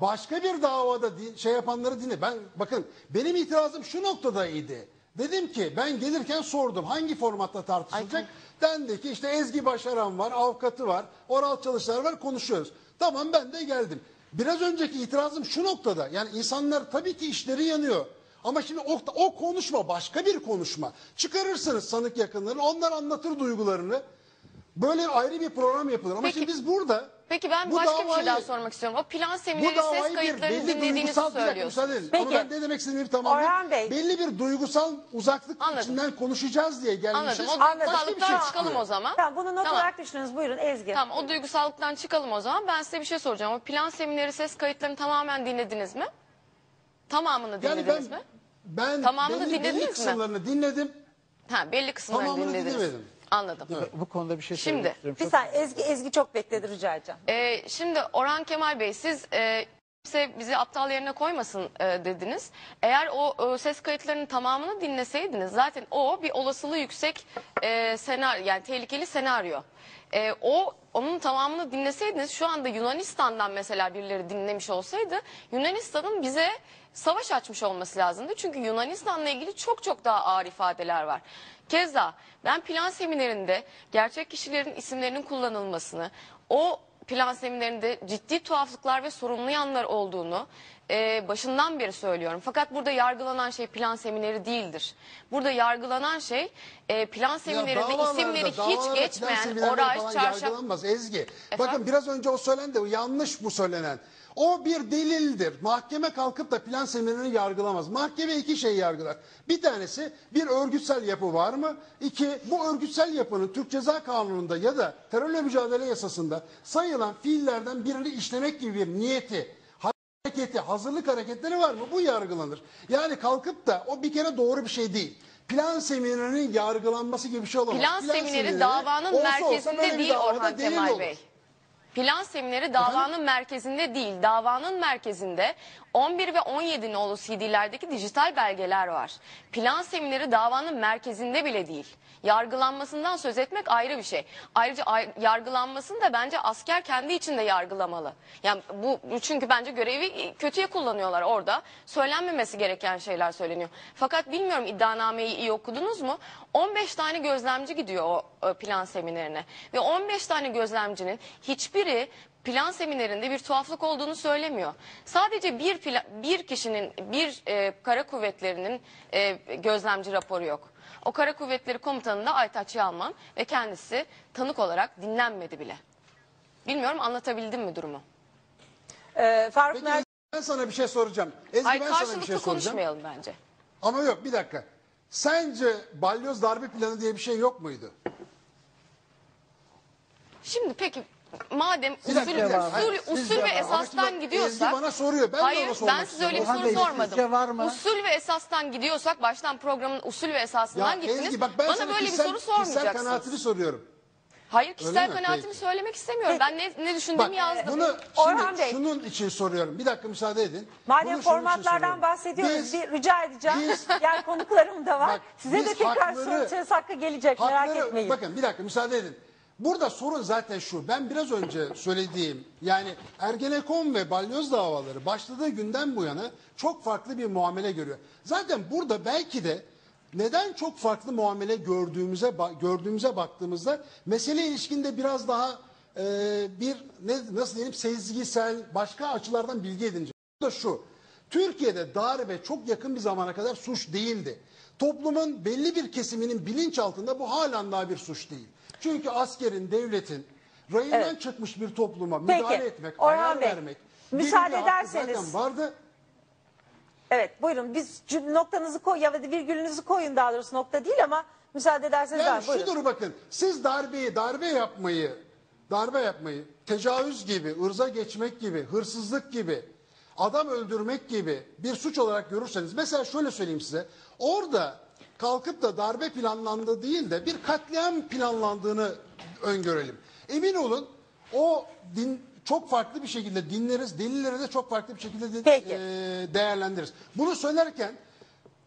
Başka bir davada şey yapanları dinle. Ben bakın benim itirazım şu noktadaydı. Dedim ki ben gelirken sordum hangi formatta tartışılacak? Dendi ki işte Ezgi Başaran var, avukatı var, Oral Çalışlar var konuşuyoruz. Tamam ben de geldim. Biraz önceki itirazım şu noktada. Yani insanlar tabii ki işleri yanıyor. Ama şimdi o, o konuşma başka bir konuşma. Çıkarırsınız sanık yakınlarını, onlar anlatır duygularını. Böyle ayrı bir program yapılır. Ama Peki. şimdi biz burada Peki ben bu başka bir şey davayı- daha sormak istiyorum. O plan bu semineri ses davayı bir kayıtlarını belli dinlediğinizi duygusal bir dakika söylüyorsunuz. müsaade edin. Peki. Ama ben ne demek istediğimi tamamlayayım. Orhan Bey. Belli bir duygusal uzaklık Anladım. içinden konuşacağız diye gelmişiz. Anladım. O Başka bir şey çıkalım çıkıyor. o zaman. Tamam bunu not Tamam. olarak düşününüz. Buyurun Ezgi. Tamam o duygusallıktan çıkalım o zaman. Ben size bir şey soracağım. O plan semineri ses kayıtlarını tamamen dinlediniz mi? Tamamını Yani dinlediniz ben mi? ben Tamamını belli, dinlediniz belli mi? kısımlarını dinledim. Ha belli kısımlarını Tamamını dinlediniz. dinlemedim. Anladım. Bu konuda bir şey Şimdi, söylemek istiyorum. Bir Çok- saniye Ezgi, Ezgi çok bekledi rica edeceğim. Ee, şimdi Orhan Kemal Bey siz e, kimse bizi aptal yerine koymasın e, dediniz. Eğer o e, ses kayıtlarının tamamını dinleseydiniz zaten o bir olasılığı yüksek e, senaryo yani tehlikeli senaryo. E, o onun tamamını dinleseydiniz şu anda Yunanistan'dan mesela birileri dinlemiş olsaydı Yunanistan'ın bize savaş açmış olması lazımdı. Çünkü Yunanistan'la ilgili çok çok daha ağır ifadeler var. Keza ben plan seminerinde gerçek kişilerin isimlerinin kullanılmasını, o plan seminerinde ciddi tuhaflıklar ve sorunlu yanlar olduğunu e, başından beri söylüyorum. Fakat burada yargılanan şey plan semineri değildir. Burada yargılanan şey e, plan seminerinde davalarda, isimleri hiç davalarda geçmeyen seminerler Oray falan Çarşaf... yargılanmaz Ezgi. Bakın biraz önce o söylendi o yanlış bu söylenen. O bir delildir. Mahkeme kalkıp da plan seminerini yargılamaz. Mahkeme iki şey yargılar. Bir tanesi bir örgütsel yapı var mı? İki bu örgütsel yapının Türk Ceza Kanunu'nda ya da terörle mücadele yasasında sayılan fiillerden birini işlemek gibi bir niyeti, hareketi, hazırlık hareketleri var mı? Bu yargılanır. Yani kalkıp da o bir kere doğru bir şey değil. Plan seminerinin yargılanması gibi bir şey olamaz. Plan semineri davanın merkezinde değil Orhan Kemal. Bey. Plan semineri davanın merkezinde değil. Davanın merkezinde 11 ve 17 nolu CD'lerdeki dijital belgeler var. Plan semineri davanın merkezinde bile değil. Yargılanmasından söz etmek ayrı bir şey. Ayrıca ay- yargılanmasını da bence asker kendi içinde yargılamalı. Yani bu bu çünkü bence görevi kötüye kullanıyorlar orada. Söylenmemesi gereken şeyler söyleniyor. Fakat bilmiyorum iddianameyi iyi okudunuz mu? 15 tane gözlemci gidiyor o e, plan seminerine. Ve 15 tane gözlemcinin hiçbiri plan seminerinde bir tuhaflık olduğunu söylemiyor. Sadece bir pla- bir kişinin bir e, kara kuvvetlerinin e, gözlemci raporu yok. O kara kuvvetleri komutanı da Aytaç Yalman ve kendisi tanık olarak dinlenmedi bile. Bilmiyorum anlatabildim mi durumu? Ee, Faruk Peki Mer Ezgi, ben sana bir şey soracağım. Ezgi Hayır ben sana bir karşılıklı şey soracağım. konuşmayalım bence. Ama yok bir dakika. Sence balyoz darbe planı diye bir şey yok muydu? Şimdi peki madem usul, dakika. usul, Hayır, usul ve esastan gidiyorsak... Ezgi bana soruyor. Ben de Hayır ona sormak ben size öyle bir istiyorum. soru Orhan Bey, sormadım. sizce var mı? Usul ve esastan gidiyorsak baştan programın usul ve esasından gittiniz. Ezgi bak ben Bana böyle bir kişisel, soru kişisel sormayacaksınız. kanaatini soruyorum. Hayır kişisel mi? kanaatimi Peki. söylemek istemiyorum. Ben ne, ne düşündüğümü Bak yazdım. bunu Orhan şimdi Bey. şunun için soruyorum. Bir dakika müsaade edin. Madem Bunu formatlardan bahsediyoruz Biz- bir rica edeceğim. biz- yani konuklarım da var. Bak, Size de tekrar hakları- soru söz hakkı gelecek merak Hakları- etmeyin. Bakın bir dakika müsaade edin. Burada sorun zaten şu. Ben biraz önce söylediğim yani Ergenekon ve balyoz davaları başladığı günden bu yana çok farklı bir muamele görüyor. Zaten burada belki de neden çok farklı muamele gördüğümüze gördüğümüze baktığımızda mesele ilişkinde biraz daha e, bir ne, nasıl diyelim sezgisel başka açılardan bilgi edince. Bu da şu. Türkiye'de darbe çok yakın bir zamana kadar suç değildi. Toplumun belli bir kesiminin bilinç altında bu halen daha bir suç değil. Çünkü askerin, devletin rayından Evet. çıkmış bir topluma Peki, müdahale etmek, Orhan karar Bey, vermek. müsaade ederseniz- Zaten vardı. Evet buyurun biz cüm- noktanızı koy ya da virgülünüzü koyun daha doğrusu nokta değil ama müsaade ederseniz Yani ben buyurun. şudur bakın siz darbeyi darbe yapmayı darbe yapmayı tecavüz gibi ırza geçmek gibi hırsızlık gibi adam öldürmek gibi bir suç olarak görürseniz mesela şöyle söyleyeyim size orada kalkıp da darbe planlandığı değil de bir katliam planlandığını öngörelim. Emin olun o din çok farklı bir şekilde dinleriz, delilleri de çok farklı bir şekilde de- Peki. e, değerlendiririz. Bunu söylerken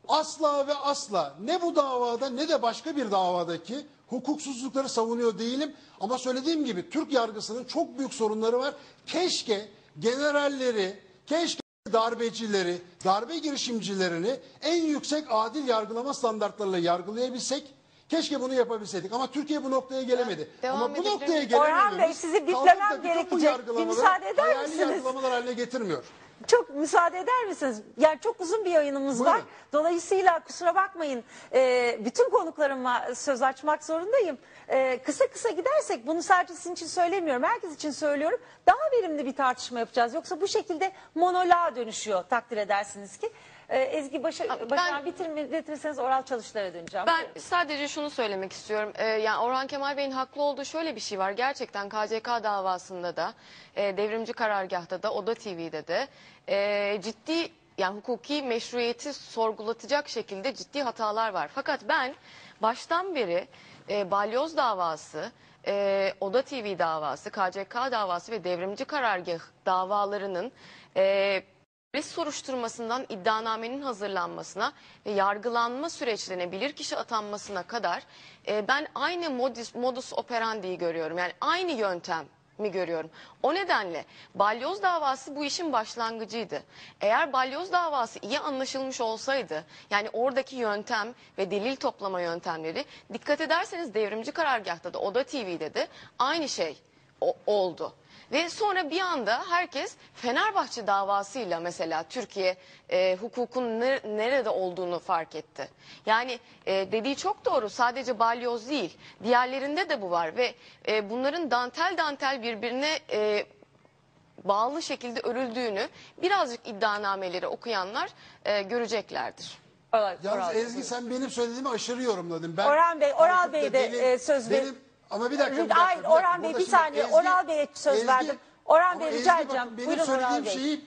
asla ve asla ne bu davada ne de başka bir davadaki hukuksuzlukları savunuyor değilim. Ama söylediğim gibi Türk yargısının çok büyük sorunları var. Keşke generalleri, Keşke darbecileri, darbe girişimcilerini en yüksek adil yargılama standartlarıyla yargılayabilsek. Keşke bunu yapabilseydik ama Türkiye bu noktaya gelemedi. Devam ama bu noktaya miyim? gelemememiz Orhan Bey, sizi bu gerekecek. Bir müsaade eder hayali misiniz? yargılamalar haline getirmiyor. Çok müsaade eder misiniz? Yani çok uzun bir yayınımız Buyurun. var. Dolayısıyla kusura bakmayın e, bütün konuklarıma söz açmak zorundayım. E, kısa kısa gidersek bunu sadece sizin için söylemiyorum. Herkes için söylüyorum. Daha verimli bir tartışma yapacağız. Yoksa bu şekilde monoloğa dönüşüyor takdir edersiniz ki. E, Ezgi başa, başa bitirme, bitirirseniz oral çalışlara döneceğim. Ben sadece şunu söylemek istiyorum. Ee, yani Orhan Kemal Bey'in haklı olduğu şöyle bir şey var. Gerçekten KCK davasında da, e, devrimci karargahta da, Oda TV'de de e, ciddi yani hukuki meşruiyeti sorgulatacak şekilde ciddi hatalar var. Fakat ben baştan beri e, balyoz davası, e, Oda TV davası, KCK davası ve devrimci karargah davalarının e, Polis soruşturmasından iddianamenin hazırlanmasına ve yargılanma süreçlerine bilirkişi atanmasına kadar e, ben aynı modus, modus operandi'yi görüyorum. Yani aynı yöntem mi görüyorum. O nedenle balyoz davası bu işin başlangıcıydı. Eğer balyoz davası iyi anlaşılmış olsaydı yani oradaki yöntem ve delil toplama yöntemleri dikkat ederseniz devrimci karargahta da Oda TV'de de aynı şey oldu. Ve sonra bir anda herkes Fenerbahçe davasıyla mesela Türkiye e, hukukun ner- nerede olduğunu fark etti. Yani e, dediği çok doğru sadece balyoz değil diğerlerinde de bu var ve e, bunların dantel dantel birbirine e, bağlı şekilde örüldüğünü birazcık iddianameleri okuyanlar e, göreceklerdir. Oral- Yalnız oral- Ezgi sen benim söylediğimi aşırı yorumladın. Ben Orhan Bey, Oral Bey de, e, söz benim, Ama bir dakika. bir dakika, bir dakika. Orhan Bey, Burada bir şimdi saniye. Oral Bey'e söz verdim. Orhan Ama Bey, Ezgi rica bakın edeceğim. Benim Buyurun Oral söylediğim Bey. şeyi